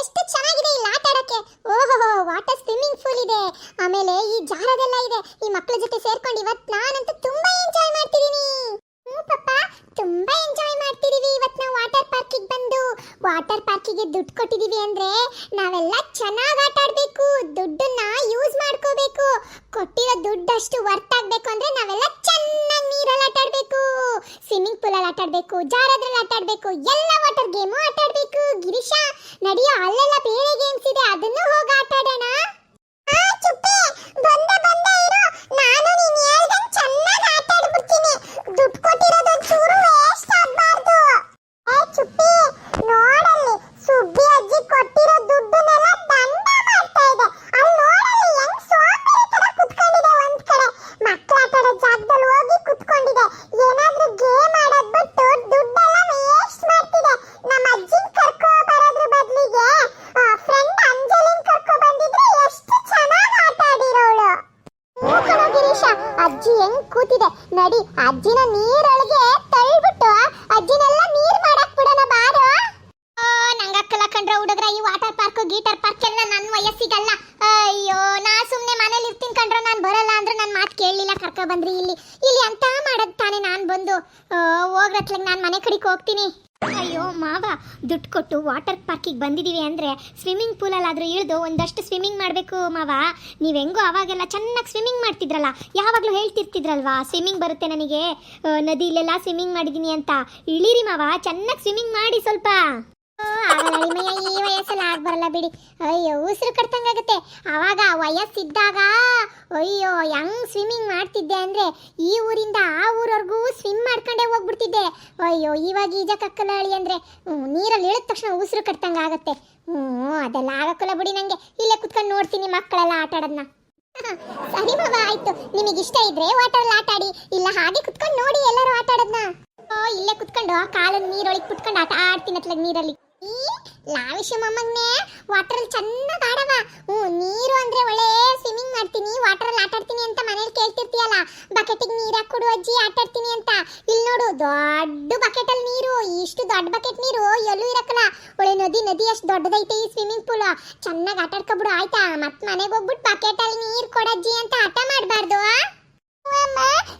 ಎಷ್ಟು ಚೆನ್ನಾಗಿದೆ ಇಲ್ಲಿ ಆಟ ಆಡಕ್ಕೆ. ಓಹೋ ವಾಟರ್ ಸ್ವಿಮ್ಮಿಂಗ್ ಫೂಲ್ ಇದೆ. ಆಮೇಲೆ ಈ ಜಾರದೆಲ್ಲ ಇದೆ. ಈ ಮಕ್ಕಳ ಜೊತೆ ಸೇರ್ಕೊಂಡು ಇವತ್ತು ನಾನಂತೂ ತುಂಬಾ ಎಂಜಾಯ್ ಮಾಡ್ತಿದ್ದೀನಿ ಹ್ಞೂ ಪಪ್ಪ ತುಂಬಾ ಎಂಜಾಯ್ ಮಾಡ್ತಿದೀವಿ ಇವತ್ತು ನಾವು ವಾಟರ್ ಪಾರ್ಕಿಗೆ ಬಂದು ವಾಟರ್ ದುಡ್ಡು ಕೊಟ್ಟಿದ್ದೀವಿ ಅಂದ್ರೆ ನಾವೆಲ್ಲ ಚೆನ್ನಾಗಿ ಆಟ ಆಡಬೇಕು, ದುಡ್ಡನ್ನ ಯೂಸ್ ಮಾಡ್ಕೋಬೇಕು. ಕೊಟ್ಟಿರೋ ದುಡ್ಡಷ್ಟು ವರ್ತ್ ಆಗಬೇಕು ಅಂದ್ರೆ ನಾವೆಲ್ಲ ಚೆನ್ನಾಗಿ ನೀರಲ್ಲಿ ಆಟ ಆಡಬೇಕು. ಸ್ವಿಮ್ಮಿಂಗ್ ಪೂಲಲ್ಲಿ ಆಟ ಆಡಬೇಕು, ಜಾರದ್ರಲ್ಲಿ ಆಟ ಆಡಬೇಕು, ಎಲ್ಲ ವಾಟರ್ ಗೇಮು ಆಟ ಆಡಬೇಕು. ಗಿರೀಶ, ನಡಿಯೋ ಅಲ್ಲೆಲ್ಲ ಬೇರೆ ಗೇಮ್ಸ್ ಇದೆ, ಅದನ್ನು ಹೋಗಿ ಕೂತಿದೆ. ನಡಿ, ಅಜ್ಜಿನ ನೀರೊಳಗೆ ತಳ್ಬಿಟ್ಟು, ಅಜ್ಜಿನೆಲ್ಲ ನೀರ್ ಮಾಡಕ್ ಬಿಡೋಣ, ಬಾರೋ. ನಂಗ ಅಕ್ಕಲ ಕಂಡ್ರ ಹುಡುಗ್ರ, ಈ ವಾಟರ್ ಪಾರ್ಕ್ ಗೀಟರ್ ಪಾರ್ಕ್ ಎಲ್ಲ ನನ್ನ ವಯಸ್ಸಿಗಲ್ಲ. ಅಯ್ಯೋ, ನಾ ಸುಮ್ನೆ ಮನೇಲಿ ಇರ್ತೀನಿ ಕಂಡ್ರ ನಾನು ಬರಲ್ಲ ಅಂದ್ರೆ ನನ್ ಮಾತು ಕೇಳಲಿಲ್ಲ, ಕರ್ಕ ಬಂದ್ರಿ ಇಲ್ಲಿ. ಇಲ್ಲಿ ಅಂತ ಮಾಡದ್ ತಾನೇ ನಾನು ಬಂದು. ಹೋಗ್ರತ್ಲಾಗ ನಾನು ಮನೆ ಕಡೆಗೆ ಹೋಗ್ತೀನಿ. ಕೊಟ್ಟು ವಾಟರ್ ಪಾರ್ಕಿಗೆ ಬಂದಿದ್ದೀವಿ ಅಂದರೆ ಸ್ವಿಮ್ಮಿಂಗ್ ಪೂಲಲ್ಲಾದರೂ ಇಳಿದು ಒಂದಷ್ಟು ಸ್ವಿಮ್ಮಿಂಗ್ ಮಾಡಬೇಕು ಮಾವ. ನೀವು ಹೆಂಗೋ ಅವಾಗೆಲ್ಲ ಚೆನ್ನಾಗಿ ಸ್ವಿಮ್ಮಿಂಗ್ ಮಾಡ್ತಿದ್ರಲ್ಲ, ಯಾವಾಗಲೂ ಹೇಳ್ತಿರ್ತಿದ್ರಲ್ವಾ, ಸ್ವಿಮ್ಮಿಂಗ್ ಬರುತ್ತೆ ನನಗೆ. ನದಿಲೆಲ್ಲ ಸ್ವಿಮ್ಮಿಂಗ್ ಮಾಡಿದ್ದೀನಿ ಅಂತ. ಇಳೀರಿ ಮಾವ, ಚೆನ್ನಾಗಿ ಸ್ವಿಮ್ಮಿಂಗ್ ಮಾಡಿ ಸ್ವಲ್ಪ. ಈ ವಯಸ್ಸಲ್ಲಿ ಆಗ ಬರಲ್ಲ ಬಿಡಿ. ಅಯ್ಯೋ, ಉಸಿರು ಕಟ್ತಂಗಾಗುತ್ತೆ ಅವಾಗ ವಯಸ್ಸಿದ್ದಾಗ, ಅಯ್ಯೋ, ಹೆಂಗ್ ಸ್ವಿಮ್ಮಿಂಗ್ ಮಾಡ್ತಿದ್ದೆ ಅಂದ್ರೆ ಈ ಊರಿಂದ ಆ ಊರವರೆಗೂ ಸ್ವಿಮ್ ಮಾಡ್ಕೊಂಡೇ ಹೋಗ್ಬಿಡ್ತಿದ್ದೆ. ಅಯ್ಯೋ, ಇವಾಗ ಈಜ ಕಕ್ಕಲಾಳಿ ಅಂದ್ರೆ ನೀರಲ್ಲಿ ಇಳಿದ ತಕ್ಷಣ ಉಸಿರು ಕಟ್ತಂಗ ಆಗುತ್ತೆ. ಹ್ಞೂ ಅದೆಲ್ಲ ಆಗಕ್ಕಲ್ಲ ಬಿಡಿ ನಂಗೆ. ಇಲ್ಲೇ ಕುತ್ಕೊಂಡು ನೋಡ್ತೀನಿ ಮಕ್ಕಳೆಲ್ಲ ಆಟ ಆಡೋದನ್ನ ಸರಿ ಬಾಬಾ ಆಯ್ತು. ನಿಮಗೆ ಇಷ್ಟ ಇದ್ರೆ ವಾಟರ್ ಆಟ ಆಡಿ. ಇಲ್ಲ ಹಾಗೆ ಕುತ್ಕೊಂಡು ನೋಡಿ ಎಲ್ಲರೂ ಆಟ ಆಡೋದನ್ನ ಇಲ್ಲೇ ಕುತ್ಕೊಂಡು ಕಾಲನ್ನು ನೀರೊಳಗೆ ಕುತ್ಕೊಂಡು ಆಟ ಆಡ್ತೀನಿ ಅತ್ಲಾಗ ನೀರಲ್ಲಿ. ಈ ಲಾವಿಶ ವಾಟರ್ ವಾಟರಲ್ಲಿ ಚೆನ್ನಾಗಿ ಆಡವ ಹ್ಞೂ, ನೀರು ಅಂದ್ರೆ ಒಳ್ಳೆ ಸ್ವಿಮ್ಮಿಂಗ್ ಮಾಡ್ತೀನಿ ವಾಟರಲ್ಲಿ ಆಟ ಆಡ್ತೀನಿ ಅಂತ ಮನೇಲಿ ಕೇಳ್ತಿರ್ತೀಯಲ್ಲ. ಬಕೆಟಿಗೆ ನೀರು ಹಾಕೊಡು ಅಜ್ಜಿ, ಆಟಾಡ್ತೀನಿ ಅಂತ. ಇಲ್ಲಿ ನೋಡು, ದೊಡ್ಡ ಬಕೆಟಲ್ಲಿ ನೀರು, ಇಷ್ಟು ದೊಡ್ಡ ಬಕೆಟ್ ನೀರು ಎಲ್ಲೂ ಇರಕ್ಕಲ್ಲ. ಒಳ್ಳೆ ನದಿ ನದಿ ಅಷ್ಟು ದೊಡ್ಡದೈತೆ ಈ ಸ್ವಿಮ್ಮಿಂಗ್ ಪೂಲ್ ಚೆನ್ನಾಗಿ ಆಟಾಡ್ಕೊಬಿಡು, ಆಯ್ತಾ? ಮತ್ತೆ ಮನೆಗೆ ಹೋಗ್ಬಿಟ್ಟು ಬಕೆಟಲ್ಲಿ ನೀರು ಕೊಡಜ್ಜಿ ಅಂತ ಆಟ ಮಾಡಬಾರ್ದು ಅಮ್ಮ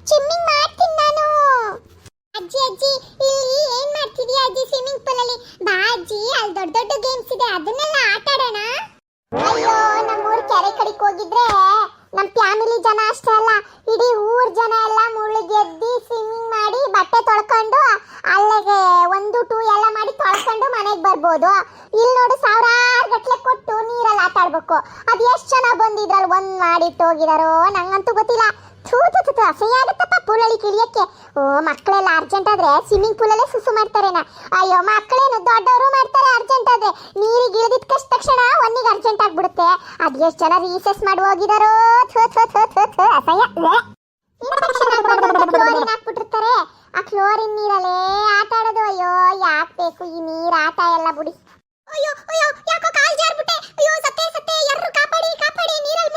ಸ್ವಿಮ್ಮಿಂಗ್ ಮಾಡ್ತೀನಿ ನಾನು. ಅಜ್ಜಿ ಅಜ್ಜಿ ಅಜ್ಜಿ ಸ್ವಿಮ್ಮಿಂಗ್ ಪೂಲ್ ಅಲ್ಲಿ ಬಾ ಅಲ್ಲಿ ದೊಡ್ಡ ದೊಡ್ಡ ಗೇಮ್ಸ್ ಇದೆ, ಅದನ್ನೆಲ್ಲ ಆಟ ಆಡೋಣ? ಅಯ್ಯೋ, ನಮ್ಮೂರ್ ಕೆರೆ ಕಡೆ ಹೋಗಿದ್ರೆ ನಮ್ ಫ್ಯಾಮಿಲಿ ಜನ ಅಷ್ಟೇ ಅಲ್ಲ, ಇಡೀ ಊರ್ ಜನ ಎಲ್ಲ ಮುಳುಗೆದ್ದಿ ಸ್ವಿಮ್ಮಿಂಗ್ ಮಾಡಿ ಬಟ್ಟೆ ತೊಳ್ಕೊಂಡು ಅಲ್ಲಿಗೆ ಒಂದು ಟೂ ಎಲ್ಲ ಮಾಡಿ ತೊಳ್ಕೊಂಡು ಮನೆಗೆ ಬರ್ಬೋದು. ಇಲ್ಲಿ ನೋಡು ಸಾವಿರಾರು ಗಟ್ಟಲೆ ಕೊಟ್ಟು ನೀರಲ್ಲಿ ಆಟ ಆಡ್ಬೇಕು. ಅದು ಎಷ್ಟು ಜನ ಬಂದಿದ್ರಲ್ಲಿ ಒಂದ್ ಮಾಡಿಟ್ಟು ಹೋಗಿದಾರೋ? ನಂಗಂತೂ ಗೊತ್ತಿಲ್ಲ. ಥೂ ಥೂ ಥೂ ಆಗುತ್ತಪ್ಪ ಪೂಲಲ್ಲಿ ಕಿಳಿಯಕ್ಕೆ. ಓ, ಮಕ್ಕಳೆಲ್ಲ ಅರ್ಜೆಂಟ್ ಆದ್ರೆ ಸ್ವಿಮ್ಮಿಂಗ್ ಪೂಲಲ್ಲೇ ಸುಸು ಮಾಡ್ತಾರೇನ? ಅಯ್ಯೋ, ಮಕ್ಕಳೇನು ದೊಡ್ಡವರು ಮಾಡ್ತಾರೆ ಅರ್ಜೆಂಟ್ ಆದ್ರೆ. ನೀರಿಗೆ ಇಳಿದಿದ್ದ ತಕ್ಷಣ ಒಂದಿಗೆ ಅರ್ಜೆಂಟ್ ಆಗ್ಬಿಡುತ್ತೆ. ಅದ್ ಎಷ್ಟು ಜನ ರೀಸೆಸ್ ಮಾಡಿ ಹೋಗಿದಾರೋ? ಥೂ ಥೂ ಥೂ ಥೂ ಥೂ, ಅಸಹ್ಯ. ಕ್ಲೋರಿನ್ ಹಾಕ್ಬಿಟ್ಟಿರ್ತಾರೆ. ಆ ಕ್ಲೋರಿನ್ ನೀರಲ್ಲೇ ಆಟ ಆಡೋದು. ಅಯ್ಯೋ, ಯಾಕೆ ಬೇಕು ಈ ನೀರ್ ಆಟ ಎಲ್ಲ ಬಿಡಿ. ಅಯ್ಯೋ ಅಯ್ಯೋ ಯಾಕೋ ಕಾಲ್ ಜಾರ್ಬಿಟ್ಟೆ. ಅಯ್ಯೋ ಸತ್ತೆ ಸತ್ತೆ ಎಲ್ಲರೂ ಕಾಪಾಡಿ ಕಾಪಾಡಿ ನೀರಲ್ಲಿ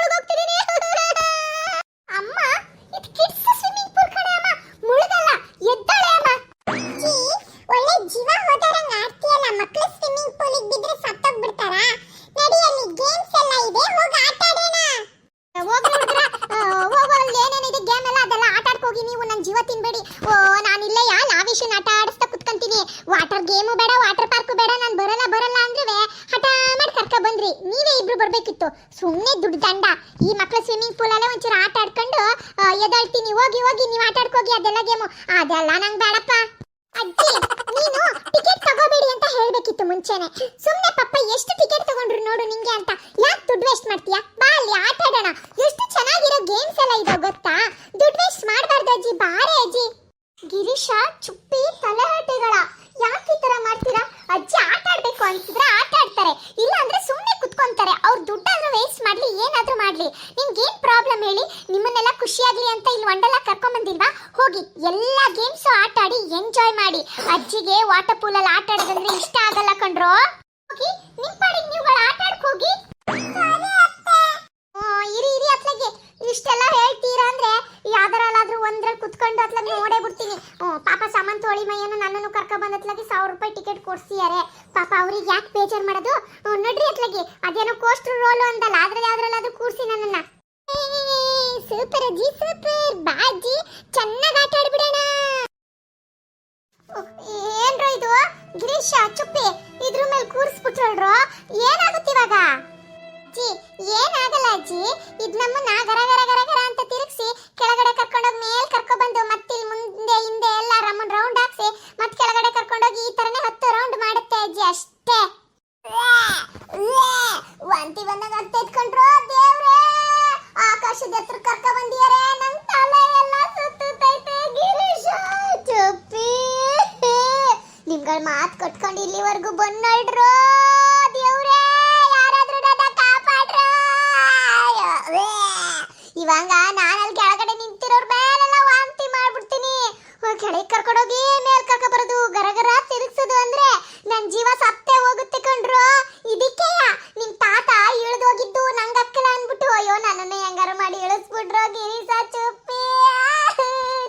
ಈ ಮಕ್ಕಳು ಸ್ವಿಮ್ಮಿಂಗ್ ಪೂಲ್ ಅಲ್ಲೇ ಒಂಚೂರು ಆಟ ಆಡ್ಕೊಂಡು ಎದಳ್ತೀನಿ ಹೋಗಿ ಹೋಗಿ, ನೀವು ಆಟ ಆಡ್ಕೋಗಿ ಅದೆಲ್ಲ ಗೇಮು ಅದೆಲ್ಲ ನಂಗೆ ಬೇಡಪ್ಪ. ಅಜ್ಜಿ, ನೀನು ಟಿಕೆಟ್ ತಗೋಬೇಡಿ ಅಂತ ಹೇಳಬೇಕಿತ್ತು ಮುಂಚೆನೆ. ಸುಮ್ಮನೆ ಪಪ್ಪ, ಎಷ್ಟು ಟಿಕೆಟ್ ತಗೊಂಡ್ರು ನೋಡು ನಿಂಗೆ ಅಂತ. ಯಾಕೆ ದುಡ್ಡು ವೇಸ್ಟ್ ಮಾಡ್ತೀಯಾ? ಬಾ ಅಲ್ಲಿ, ಆಟ ಆಡೋಣ. ಎಷ್ಟು ಚೆನ್ನಾಗಿರೋ ಗೇಮ್ಸ್ ಎಲ್ಲ ಇದೆ ಗೊತ್ತಾ? ದುಡ್ಡು ವೇಸ್ಟ್ ಮಾಡಬಾರ್ದು ಅಜ್ಜಿ, ಬಾರೆ ಅಜ್ಜಿ. ಗಿರೀಶ, ಚುಪ್ಪಿ, ತಲೆಹರಟೆಗಳ. ಯಾಕೆ ಈ ತರ ಮಾಡ್ತೀರಾ? ಅಜ್ಜಿ ಆಟ ಆಡ್ಬೇಕು ಅಂತಿದ್ರೆ ಆಟ ಆಡ್ತಾರೆ. ಇಲ್ಲ ಅಂದ್ರೆ ಸುಮ್ಮನೆ ಕುತ್ಕೊಂತಾರೆ. ಅವ್ರ ದುಡ್ಡಾದ್ರೂ ವೇಸ್ಟ್ ಮಾಡ್ಲಿ, ಏನಾದ್ರೂ ಮಾಡ್ಲಿ. ನಿಮ್ಗೆ ಏನ್ ಪ್ರಾಬ್ಲಮ್ ಹೇಳಿ? ನಿಮ್ಮನ್ನೆಲ್ಲ ಖುಷಿಯಾಗ್ಲಿ ಅಂತ ಇಲ್ಲಿ ಒಂಡೆಲ್ಲ ಕರ್ಕೊಂಡ್ ಬಂದಿಲ್ವಾ? ಹೋಗಿ, ಎಲ್ಲಾ ಗೇಮ್ಸ್ ಆಟ ಆಡಿ ಎಂಜಾಯ್ ಮಾಡಿ. ಅಜ್ಜಿಗೆ ವಾಟರ್ ಪೂಲ್ ಅಲ್ಲಿ ಆಟ ಆಡೋದಂದ್ರೆ ಇಷ್ಟ ಆಗಲ್ಲ ಕಣ್ರೋ. ಹೋಗಿ, ನಿಮ್ ಪಾಡಿಗೆ ನೀವುಗಳು ಆಟ ಆಡಕ್ ಹೋಗಿ. ಇರಿ ಇರಿ ಅತ್ಲಾಗೆ. ಇಷ್ಟೆಲ್ಲ ಕರ್ಕ ಸಾವಿರ ರೂಪಾಯಿ ಟಿಕೆಟ್ ಕೊಡ್ಸಿದ್ದಾರೆ ಪಾಪ ಅವ್ರಿಗೆ ಯಾಕೆ ಬೇಜಾರ್ ಮಾಡೋದು? ನೋಡ್ರಿ ಅತ್ಲಾಗಿ. ಅದೇನೋ ಕೋಸ್ಟರ್ ರೋಲ್ ಅಂದಲ್ಲ, ಅದ್ರಲ್ಲಿ ಯಾವ್ದ್ರಲ್ಲಿ ಕೂರ್ಸಿ ನನ್ನನ್ನ. ಸೂಪರ್ ಅಜ್ಜಿ ಸೂಪರ್ ಬಾಜಿ ಚೆನ್ನಾಗಿ ಆಟ ಆಡ್ಬಿಡೋಣ. ಏನ್ರೋ ಇದು? ಗಿರೀಶ, ಚುಪ್ಪಿ, ಇದ್ರ ಮೇಲೆ ಕೂರಿಸ್ಬಿಟ್ರಲ್ರೋ? ಏನಾಗುತ್ತೆ ಇವಾಗ? ಅಜ್ಜಿ, ಏನಾಗಲ್ಲ ಅಜ್ಜಿ? ಇದ್ ನಮ್ಮನ್ನ ಗರ ಗರ ಗರ ಗರ ಅಂತ ಅವ್ರ ಮಾತು ಕಟ್ಕೊಂಡು ಇಲ್ಲಿವರೆಗೂ ಬಂದು ನೋಡ್ರು ಯಾರಾದ್ರೂ ನನ್ನ ಇವಾಗ ನಾನು ಅಲ್ಲಿ ಕೆಳಗಡೆ ನಿಂತಿರೋರ್ ಮೇಲೆಲ್ಲ ವಾಂತಿ ಮಾಡ್ಬಿಡ್ತೀನಿ. ಕೆಳಗೆ ಕರ್ಕೊಂಡೋಗಿ ಮೇಲ್ ಕರ್ಕೊ ಬರೋದು ಗರಗರ ತಿರುಗ್ಸೋದು ಅಂದ್ರೆ ನನ್ನ ಜೀವ ಸತ್ತೇ ಹೋಗುತ್ತೆ ಕಂಡ್ರು ಇದಕ್ಕೆ ನಿಮ್ ತಾತ ಇಳಿದು ಹೋಗಿದ್ದು ನಂಗೆ ಅಕ್ಕಲ ಅನ್ಬಿಟ್ಟು, ಅಯ್ಯೋ, ನನ್ನನ್ನು ಹೆಂಗಾರು ಮಾಡಿ ಇಳಿಸ್ಬಿಟ್ರು. ಗಿರೀಶ ಚುಪ್ಪಿ.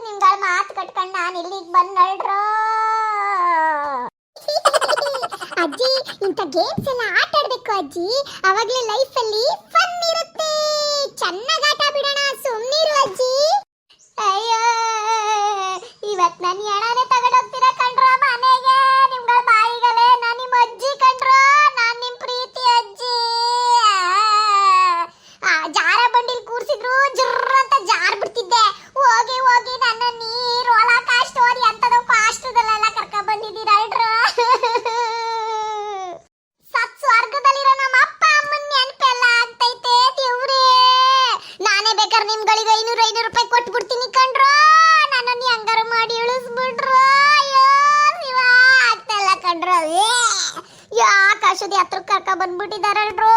ನಿಮ್ಗಳ ಮಾತು ಕಟ್ಕೊಂಡು ನಾನು ಇಲ್ಲಿಗೆ ಬಂದ್ ಇಂಥ ಗೇಮ್ಸ್ ಎಲ್ಲ ಆಟ ಆಡ್ಬೇಕು ಅಜ್ಜಿ. ಅವಾಗಲೇ ಲೈಫಲ್ಲಿ ಫನ್ ಇರುತ್ತೆ. ಚೆನ್ನಾಗಿ ಬಂದ್ಬಿಟ್ಟಿದಾರಲ್ರೋ?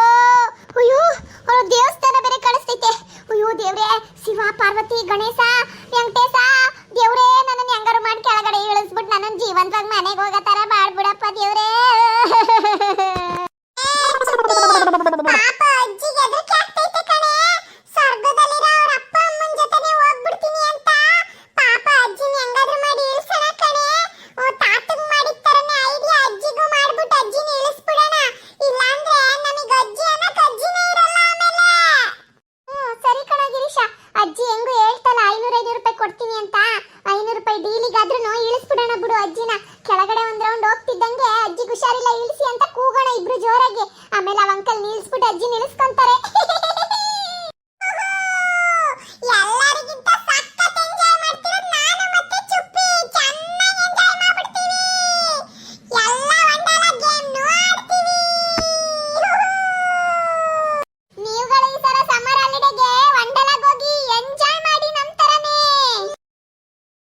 ಐನೂರು ರೂಪಾಯಿ ಡೀಲಿಗಾದ್ರೂ ಇಳಿಸ್ಬಿಡೋಣ ಬಿಡು ಅಜ್ಜಿನ. ಕೆಳಗಡೆ ಒಂದ್ ರೌಂಡ್ ಹೋಗ್ತಿದ್ದಂಗೆ ಅಜ್ಜಿ ಹುಷಾರಿಲ್ಲ, ಇಳಿಸಿ ಅಂತ ಕೂಗೋಣ ಇಬ್ರು ಜೋರಾಗಿ. ಆಮೇಲೆ ಅವ್ ಅಂಕಲ್ ನಿಲ್ಸ್ಬಿಟ್ಟು ಅಜ್ಜಿ ನಿಲ್ಸ್ಕೊಂತಾರೆ.